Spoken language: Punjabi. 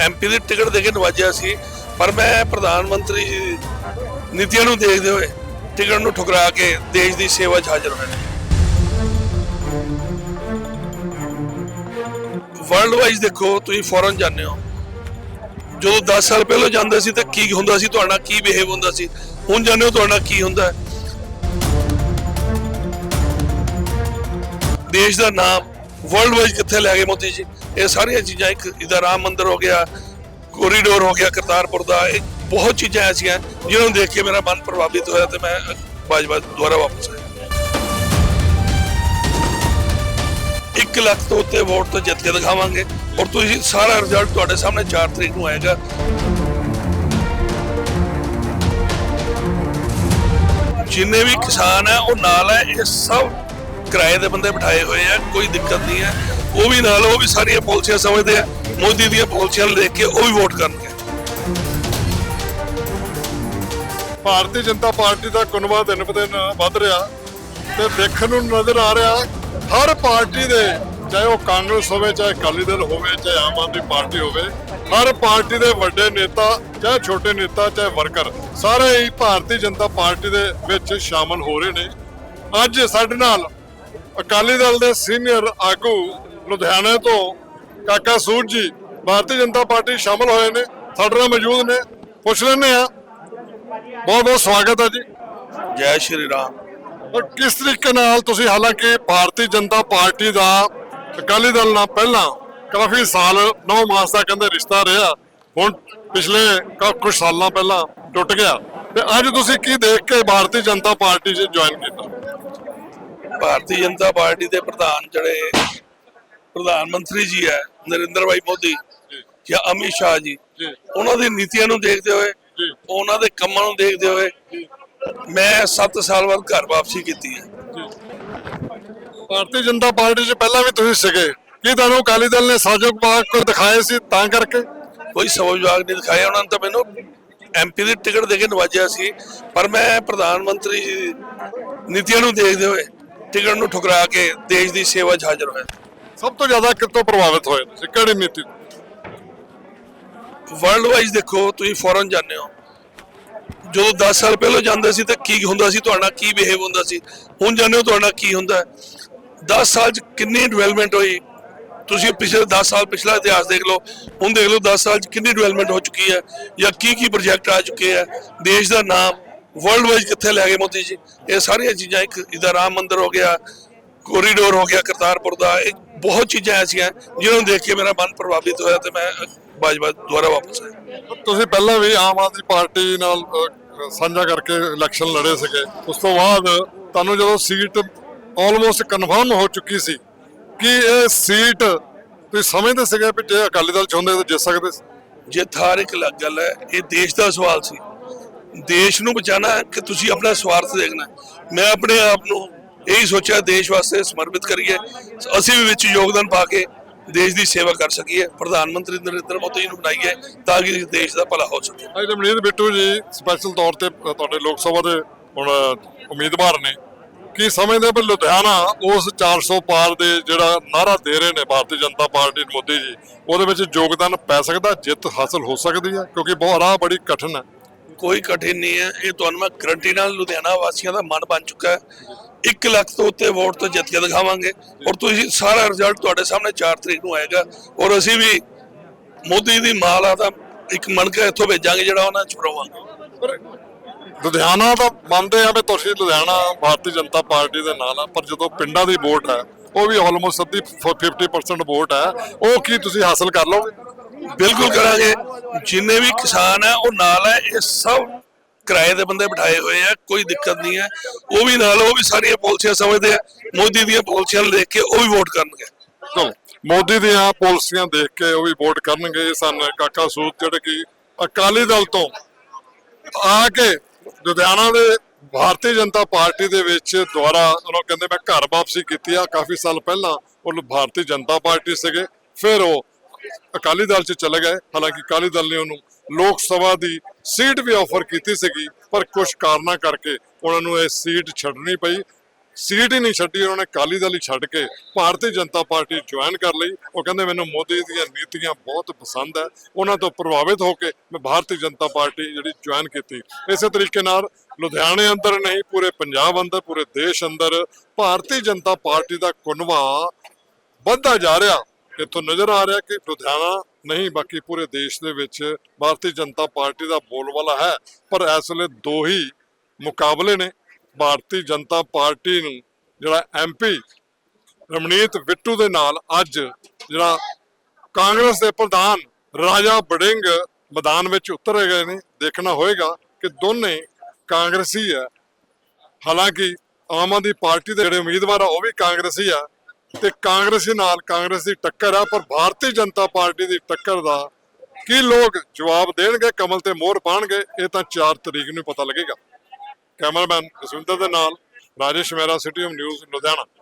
ਐਮਪੀ ਦੀ ਟਿਕਟ ਦੇ ਕੇ ਨਵਾਜਿਆ ਸੀ, ਪਰ ਮੈਂ ਪ੍ਰਧਾਨ ਮੰਤਰੀ ਜੀ ਨੀਤੀਆਂ ਨੂੰ ਦੇਖਦੇ ਹੋਏ ਟਿਕਟ ਨੂੰ ਠੁਕਰਾ ਕੇ ਦੇਸ਼ ਦੀ ਸੇਵਾ 'ਚ ਹਾਜ਼ਰ ਹੋਇਆ। ਵਰਲਡ ਵਾਈਜ਼ ਦੇਖੋ, ਤੁਸੀਂ ਫੋਰਨ ਜਾਂਦੇ ਹੋ। ਜਦੋਂ 10 ਸਾਲ ਪਹਿਲਾਂ ਜਾਂਦੇ ਸੀ ਤਾਂ ਕੀ ਹੁੰਦਾ ਸੀ? ਤੁਹਾਡਾ ਕੀ ਬਿਹੇਵ ਹੁੰਦਾ ਸੀ? ਹੁਣ ਜਾਂਦੇ ਹੋ, ਤੁਹਾਡਾ ਕੀ ਹੁੰਦਾ? ਦੇਸ਼ ਦਾ ਨਾਮ ਵਰਲਡ ਵਾਈਜ਼ ਕਿੱਥੇ ਲੈ ਗਏ ਮੋਦੀ ਜੀ? ਇਹ ਸਾਰੀਆਂ ਚੀਜ਼ਾਂ ਇੱਕ ਇਹਦਾ ਰਾਮ ਮੰਦਿਰ ਹੋ ਗਿਆ ਕੋਰੀਡੋਰ ਹੋ ਗਿਆ ਕਰਤਾਰਪੁਰ ਦਾ, ਇਹ ਬਹੁਤ ਚੀਜ਼ਾਂ ਐਸੀਆਂ ਜਿਹਨਾਂ ਨੂੰ ਦੇਖ ਕੇ ਮੇਰਾ ਮਨ ਪ੍ਰਭਾਵਿਤ ਹੋਇਆ ਤੇ ਮੈਂ ਬਾਜਵਾ ਦੁਆਰਾ ਵਾਪਸ ਆਇਆ। 1 ਲੱਖ ਤੋਂ ਉੱਤੇ ਵੋਟ ਤੋਂ ਜਿੱਤ ਕੇ ਦਿਖਾਵਾਂਗੇ ਔਰ ਤੁਸੀਂ ਸਾਰਾ ਰਿਜ਼ਲਟ ਤੁਹਾਡੇ ਸਾਹਮਣੇ 4 ਤਰੀਕ ਨੂੰ ਆਏਗਾ। ਜਿੰਨੇ ਵੀ ਕਿਸਾਨ ਹੈ ਉਹ ਨਾਲ ਹੈ ਇਹ ਸਭ ਕਿਰਾਏ ਦੇ ਬੰਦੇ ਬਿਠਾਏ ਹੋਏ ਆ, ਕੋਈ ਦਿੱਕਤ ਨਹੀਂ ਹੈ ਉਹ ਵੀ ਨਾਲ, ਉਹ ਵੀ ਸਾਰੀਆਂ ਪਾਲਿਸੀਆਂ ਸਮਝਦੇ ਆ। ਮੋਦੀ ਦੀਆਂ ਪਾਲਿਸੀਆਂ ਦੇਖ ਕੇ ਉਹ ਵੀ ਵੋਟ ਕਰਨਗੇ। ਭਾਰਤੀ ਜਨਤਾ ਪਾਰਟੀ ਦਾ ਕੁਨਵਾ ਦਿਨ ਬ ਦਿਨ ਵੱਧ ਰਿਹਾ ਤੇ ਦੇਖਣ ਨੂੰ ਨਜ਼ਰ ਆ ਰਿਹਾ ਹਰ ਪਾਰਟੀ ਦੇ, ਚਾਹੇ ਉਹ ਕਾਂਗਰਸ ਹੋਵੇ, ਚਾਹੇ ਅਕਾਲੀ ਦਲ ਹੋਵੇ, ਚਾਹੇ ਆਮ ਆਦਮੀ ਪਾਰਟੀ ਹੋਵੇ, ਹਰ ਪਾਰਟੀ ਦੇ ਵੱਡੇ ਨੇਤਾ, ਚਾਹੇ ਛੋਟੇ ਨੇਤਾ, ਚਾਹੇ ਵਰਕਰ, ਸਾਰੇ ਹੀ ਭਾਰਤੀ ਜਨਤਾ ਪਾਰਟੀ ਦੇ ਵਿੱਚ ਸ਼ਾਮਲ ਹੋ ਰਹੇ ਨੇ। ਅੱਜ ਸਾਡੇ ਨਾਲ ਅਕਾਲੀ ਦਲ ਦੇ ਸੀਨੀਅਰ ਆਗੂ ਲੁਧਿਆਣੇ ਤੋਂ ਕਾਕਾ ਸੂਰ ਜੀ ਭਾਰਤੀ ਜਨਤਾ ਪਾਰਟੀ ਸ਼ਾਮਲ ਹੋਏ ਨੇ ਸਾਡੇ ਨਾਲ ਮੌਜੂਦ ਨੇ ਪੁੱਛ ਲੈਂਦੇ ਆ ਬਹੁਤ ਬਹੁਤ ਸਵਾਗਤ ਹੈ ਜੀ। ਜੈ ਸ਼੍ਰੀ ਰਾਮ। ਔਰ ਕਿਸ ਤਰੀਕੇ ਨਾਲ ਤੁਸੀਂ ਹਾਲਾਂਕਿ ਭਾਰਤੀ ਜਨਤਾ ਪਾਰਟੀ ਦਾ ਅਕਾਲੀ ਦਲ ਨਾਲ ਪਹਿਲਾਂ ਕਾਫੀ ਸਾਲ 9 ਮਾਸ ਦਾ ਕਹਿੰਦੇ ਰਿਸ਼ਤਾ ਰਿਹਾ ਹੁਣ ਪਿਛਲੇ ਕੁਝ ਸਾਲਾਂ ਪਹਿਲਾਂ ਟੁੱਟ ਗਿਆ। ਤੇ ਅੱਜ ਤੁਸੀਂ ਕੀ ਦੇਖ ਕੇ ਭਾਰਤੀ ਜਨਤਾ ਪਾਰਟੀ 'ਚ ਜੁਆਇਨ ਕੀਤਾ? ਭਾਰਤੀ ਜਨਤਾ ਪਾਰਟੀ ਦੇ ਪ੍ਰਧਾਨ ਜਿਹੜੇ ਪ੍ਰਧਾਨ ਮੰਤਰੀ ਜੀ ਹੈ ਨਰਿੰਦਰ ਭਾਈ ਮੋਦੀ ਜਾਂ। ਅਮਿਤ ਸ਼ਾਹ ਜੀ। ਉਹਨਾਂ ਦੀ ਨੀਤੀਆਂ ਨੂੰ ਦੇਖਦੇ ਹੋਏ ਉਹਨਾਂ ਦੇ ਕੰਮਾਂ ਨੂੰ ਦੇਖਦੇ ਹੋਏ ਮੈਂ 7 ਸਾਲ ਬਾਅਦ ਘਰ ਵਾਪਸੀ ਕੀਤੀ ਹੈ। ਭਾਰਤੀ ਜਨਤਾ ਪਾਰਟੀ 'ਚ ਪਹਿਲਾਂ ਵੀ ਤੁਸੀਂ ਸੀਗੇ। ਕੀ ਤੁਹਾਨੂੰ ਅਕਾਲੀ ਦਲ ਨੇ ਸਾਜੋ ਬਾਗ ਕੋ ਦਿਖਾਏ ਸੀ ਤਾਂ ਕਰਕੇ? ਕੋਈ ਸਬਕ ਜਵਾਬ ਨਹੀਂ ਦਿਖਾਇਆ। ਉਹਨਾਂ ਨੇ ਤਾਂ ਮੈਨੂੰ ਐਮਪੀ ਦੀ ਟਿਕਟ ਦੇ ਕੇ ਨਵਾਜਿਆ ਸੀ। ਪਰ ਮੈਂ ਪ੍ਰਧਾਨ ਮੰਤਰੀ ਨੀਤੀਆਂ ਨੂੰ ਦੇਖਦੇ ਹੋਏ ਟਿਕਟ ਨੂੰ ਠੁਕਰਾ ਕੇ ਦੇਸ਼ ਦੀ ਸੇਵਾ 'ਚ ਹਾਜ਼ਰ ਹੋਇਆ। ਸਭ ਤੋਂ ਜ਼ਿਆਦਾ ਕਿੱਥੋਂ ਪ੍ਰਭਾਵਿਤ ਹੋਏ ਤੁਸੀਂ ਕਿਹੜੀ ਨੀਤੀ ਵਰਲਡ ਵਾਈਜ਼ ਦੇਖੋ, ਤੁਸੀਂ ਫੋਰਨ ਜਾਂਦੇ ਹੋ। ਜਦੋਂ 10 ਸਾਲ ਪਹਿਲਾਂ ਜਾਂਦੇ ਸੀ ਤਾਂ ਕੀ ਹੁੰਦਾ ਸੀ? ਤੁਹਾਡਾ ਕੀ ਬਿਹੇਵ ਹੁੰਦਾ ਸੀ? ਹੁਣ ਜਾਂਦੇ ਹੋ, ਤੁਹਾਡਾ ਕੀ ਹੁੰਦਾ? 10 ਸਾਲ ਚ ਕਿੰਨੀ ਡਿਵੈਲਪਮੈਂਟ ਹੋਈ? ਤੁਸੀਂ ਪਿਛਲੇ 10 ਸਾਲ, ਪਿਛਲਾ ਇਤਿਹਾਸ ਦੇਖ ਲਓ। ਹੁਣ ਦੇਖ ਲਓ 10 ਸਾਲ ਚ ਕਿੰਨੀ ਡਿਵੈਲਪਮੈਂਟ ਹੋ ਚੁੱਕੀ ਹੈ ਜਾਂ ਕੀ ਕੀ ਪ੍ਰੋਜੈਕਟ ਆ ਚੁੱਕੇ ਆ ਦੇਸ਼ ਦਾ ਨਾਮ ਵਰਲਡ ਵਾਈਜ਼ ਕਿੱਥੇ ਲੈ ਗਏ ਮੋਦੀ ਜੀ? ਇਹ ਸਾਰੀਆਂ ਚੀਜ਼ਾਂ ਇੱਕ ਇਹਦਾ ਰਾਮ ਮੰਦਿਰ ਹੋ ਗਿਆ ਕੋਰੀਡੋਰ ਹੋ ਗਿਆ ਕਰਤਾਰਪੁਰ ਦਾ, ਇਹ ਬਹੁਤ ਚੀਜ਼ਾਂ ਐਸੀਆਂ ਜਿਹਨਾਂ ਨੂੰ ਦੇਖ ਕੇ ਮੇਰਾ ਮਨ ਪ੍ਰਭਾਵਿਤ ਹੋਇਆ ਤੇ ਮੈਂ ਬਾਜਵਾ ਦੁਆਰਾ ਵਾਪਸ ਆਇਆ। ਤੁਸੀਂ ਪਹਿਲਾਂ ਵੀ ਆਮ ਆਦਮੀ ਪਾਰਟੀ ਨਾਲ ਸਾਂਝਾ ਕਰਕੇ ਇਲੈਕਸ਼ਨ ਲੜੇ ਸੀਗੇ। ਉਸ ਤੋਂ ਬਾਅਦ ਤੁਹਾਨੂੰ ਜਦੋਂ ਸੀਟ ਆਲਮੋਸਟ ਕਨਫਰਮ ਹੋ ਚੁੱਕੀ ਸੀ ਕਿ ਇਹ ਸੀਟ ਤੁਸੀਂ ਸਮਝਦੇ ਸੀਗੇ ਵੀ ਜੇ ਅਕਾਲੀ ਦਲ ਚਾਹੁੰਦੇ ਤਾਂ ਜਿੱਤ ਸਕਦੇ ਜਿੱਤ ਹਾਰ ਇੱਕ ਗੱਲ ਹੈ ਇਹ ਦੇਸ਼ ਦਾ ਸਵਾਲ ਸੀ। ਦੇਸ਼ ਨੂੰ ਬਚਾਣਾ ਕਿ ਤੁਸੀਂ ਆਪਣਾ ਸਵਾਰਥ ਦੇਖਣਾ। ਮੈਂ ਆਪਣੇ ਆਪ ਨੂੰ ਇਹੀ ਸੋਚਿਆ ਦੇਸ਼ ਵਾਸਤੇ ਸਮਰਪਿਤ ਕਰੀਏ। ਅਸੀਂ ਵੀ ਵਿੱਚ ਯੋਗਦਾਨ ਪਾ ਕੇ ਦੇਸ਼ ਦੀ ਸੇਵਾ ਕਰ ਸਕੀਏ। ਪ੍ਰਧਾਨ ਮੰਤਰੀ ਨਰਿੰਦਰ ਮੋਦੀ ਨੂੰ ਬਣਾਈਏ ਤਾਂ ਕਿ ਦੇਸ਼ ਦਾ ਭਲਾ ਹੋ ਸਕੇ। ਅੱਜ ਰਮਨੀਤ ਬਿੱਟੂ ਜੀ ਸਪੈਸ਼ਲ ਤੌਰ ਤੇ ਤੁਹਾਡੇ ਲੋਕ ਸਭਾ ਦੇ ਹੁਣ ਉਮੀਦਵਾਰ ਨੇ। ਕੀ ਸਮਝਦੇ ਵੀ ਲੁਧਿਆਣਾ ਉਸ 400 ਪਾਰ ਦੇ ਜਿਹੜਾ ਨਾਰਾ ਦੇ ਰਹੇ ਨੇ ਭਾਰਤੀ ਜਨਤਾ ਪਾਰਟੀ ਨੂੰ ਮੋਦੀ ਜੀ ਉਹਦੇ ਵਿੱਚ ਯੋਗਦਾਨ ਪੈ ਸਕਦਾ ਜਿੱਤ ਹਾਸਲ ਹੋ ਸਕਦੀ ਹੈ? ਕਿਉਂਕਿ ਬਹੁਤ ਰਾਹ ਬੜੀ ਕਠਿਨ ਹੈ। ਕੋਈ ਕਠਿਨ ਨਹੀਂ ਹੈ। ਇਹ ਤੁਹਾਨੂੰ ਮੈਂ ਗਰੰਟੀ ਨਾਲ ਲੁਧਿਆਣਾ ਵਾਸੀਆਂ ਦਾ ਮਨ ਬਣ ਚੁੱਕਾ ਹੈ। 1 ਲੱਖ ਤੋਂ ਉੱਤੇ ਵੋਟ ਤੋਂ ਜਿੱਤ ਕੇ ਦਿਖਾਵਾਂਗੇ। ਔਰ ਤੁਸੀਂ ਸਾਰਾ ਰਿਜ਼ਲਟ ਤੁਹਾਡੇ ਸਾਹਮਣੇ 4 ਤਰੀਕ ਨੂੰ ਆਏਗਾ। ਔਰ ਅਸੀਂ ਵੀ ਮੋਦੀ ਦੀ ਮਾਲਾ ਦਾ ਇੱਕ ਮਣਕਾ ਇੱਥੋਂ ਭੇਜਾਂਗੇ ਜਿਹੜਾ ਉਹਨਾਂ ਚ ਪਰਵਾਵਾਂਗੇ ਲੁਧਿਆਣਾ ਤਾਂ ਮੰਨਦੇ ਆ ਵੀ ਤੁਸੀਂ ਲੁਧਿਆਣਾ ਭਾਰਤੀ ਜਨਤਾ ਪਾਰਟੀ ਦੇ ਨਾਲ ਆ ਪਰ ਜਦੋਂ ਪਿੰਡਾਂ ਦੀ ਵੋਟ ਹੈ ਉਹ ਵੀ ਆਲਮੋਸਟ ਅੱਧੀ 50% ਵੋਟ ਹੈ। ਉਹ ਕੀ ਤੁਸੀਂ ਹਾਸਲ ਕਰ ਲਓਗੇ? ਬਿਲਕੁਲ ਕਰਾਂਗੇ। ਜਿੰਨੇ ਵੀ ਕਿਸਾਨ ਹੈ ਉਹ ਨਾਲ ਹੈ ਇਹ ਸਭ ਕਿਰਾਏ ਦੇ ਬੰਦੇ ਬਿਠਾਏ ਹੋਏ ਆ, ਕੋਈ ਦਿੱਕਤ ਨਹੀਂ ਹੈ। ਉਹ ਵੀ ਨਾਲ, ਉਹ ਵੀ ਸਾਰੀਆਂ ਪਾਲਿਸੀਆਂ ਸਮਝਦੇ ਆ। ਮੋਦੀ ਦੀਆਂ ਪਾਲਿਸੀਆਂ ਦੇਖ ਕੇ ਉਹ ਵੀ ਵੋਟ ਕਰਨਗੇ। ਚਲੋ ਮੋਦੀ ਦੀਆਂ ਪਾਲਿਸੀਆਂ ਦੇਖ ਕੇ ਉਹ ਵੀ ਵੋਟ ਕਰਨਗੇ। ਸਨ ਕਾਕਾ ਸੂਤ, ਜਿਹੜੇ ਕਿ ਅਕਾਲੀ ਦਲ ਤੋਂ ਆ ਕੇ ਲੁਧਿਆਣਾ ਦੇ ਭਾਰਤੀ ਜਨਤਾ ਪਾਰਟੀ ਦੇ ਵਿੱਚ ਦੁਆਰਾ ਉਹਨਾਂ ਕਹਿੰਦੇ ਮੈਂ ਘਰ ਵਾਪਸੀ ਕੀਤੀ ਆ। ਕਾਫੀ ਸਾਲ ਪਹਿਲਾਂ ਉਹ ਭਾਰਤੀ ਜਨਤਾ ਪਾਰਟੀ ਸੀਗੇ। ਫਿਰ ਉਹ ਅਕਾਲੀ ਦਲ 'ਚ ਚਲੇ ਗਏ। ਹਾਲਾਂਕਿ ਅਕਾਲੀ ਦਲ ਨੇ ਉਹਨੂੰ ਲੋਕ ਸਭਾ ਦੀ ਸੀਟ ਵੀ ਆਫਰ ਕੀਤੀ ਸੀਗੀ, ਪਰ ਕੁਝ ਕਾਰਨਾਂ ਕਰਕੇ ਉਹਨਾਂ ਨੂੰ ਇਹ ਸੀਟ ਛੱਡਣੀ ਪਈ। ਸੀਟ ਹੀ ਨਹੀਂ ਛੱਡੀ, ਉਹਨਾਂ ਨੇ ਅਕਾਲੀ ਦਲ ਹੀ ਛੱਡ ਕੇ ਭਾਰਤੀ ਜਨਤਾ ਪਾਰਟੀ ਜੁਆਇਨ ਕਰ ਲਈ। ਉਹ ਕਹਿੰਦੇ, ਮੈਨੂੰ ਮੋਦੀ ਦੀਆਂ ਨੀਤੀਆਂ ਬਹੁਤ ਪਸੰਦ ਹੈ। ਉਹਨਾਂ ਤੋਂ ਪ੍ਰਭਾਵਿਤ ਹੋ ਕੇ ਮੈਂ ਭਾਰਤੀ ਜਨਤਾ ਪਾਰਟੀ ਜਿਹੜੀ ਜੁਆਇਨ ਕੀਤੀ। ਇਸੇ ਤਰੀਕੇ ਨਾਲ ਲੁਧਿਆਣੇ ਅੰਦਰ ਨਹੀਂ, ਪੂਰੇ ਪੰਜਾਬ ਅੰਦਰ, ਪੂਰੇ ਦੇਸ਼ ਅੰਦਰ ਭਾਰਤੀ ਜਨਤਾ ਪਾਰਟੀ ਦਾ ਕੁਨਵਾ ਵੱਧਦਾ ਜਾ ਰਿਹਾ। ਇੱਥੋਂ ਨਜ਼ਰ ਆ ਰਿਹਾ ਕਿ ਲੁਧਿਆਣਾ ਨਹੀਂ, ਬਾਕੀ ਪੂਰੇ ਦੇਸ਼ ਦੇ ਵਿੱਚ ਭਾਰਤੀ ਜਨਤਾ ਪਾਰਟੀ ਦਾ ਬੋਲਬਾਲਾ ਹੈ। ਪਰ ਇਸ ਵੇਲੇ ਦੋ ਹੀ ਮੁਕਾਬਲੇ ਨੇ। ਭਾਰਤੀ ਜਨਤਾ ਪਾਰਟੀ ਨੂੰ ਜਿਹੜਾ ਐਮਪੀ ਰਮਨੀਤ ਬਿੱਟੂ ਦੇ ਨਾਲ ਅੱਜ ਜਿਹੜਾ ਕਾਂਗਰਸ ਦੇ ਪ੍ਰਧਾਨ ਰਾਜਾ ਬੜਿੰਗ ਮੈਦਾਨ ਵਿੱਚ ਉਤਰ ਗਏ ਨੇ। ਦੇਖਣਾ ਹੋਏਗਾ ਕਿ ਦੋਨੇ ਕਾਂਗਰਸੀ ਹੈ। ਹਾਲਾਂਕਿ ਆਮ ਆਦਮੀ ਪਾਰਟੀ ਦੇ ਜਿਹੜੇ ਉਮੀਦਵਾਰ ਆ, ਉਹ ਵੀ ਕਾਂਗਰਸੀ ਆ। ਤੇ ਕਾਂਗਰਸੀ ਨਾਲ ਕਾਂਗਰਸ ਦੀ ਟੱਕਰ ਆ, ਪਰ ਭਾਰਤੀ ਜਨਤਾ ਪਾਰਟੀ ਦੀ ਟੱਕਰ ਦਾ ਕੀ ਲੋਕ ਜਵਾਬ ਦੇਣਗੇ, ਕਮਲ ਤੇ ਮੋਹਰ ਪਾਣਗੇ, ਇਹ ਤਾਂ 4 ਤਰੀਕ ਨੂੰ ਪਤਾ ਲੱਗੇਗਾ। ਕੈਮਰਾਮੈਨ ਜਸਵਿੰਦਰ ਦੇ ਨਾਲ ਰਾਜੇਸ਼ ਮਹਿਰਾ, ਸਿਟੀ ਨਿਊਜ਼, ਲੁਧਿਆਣਾ।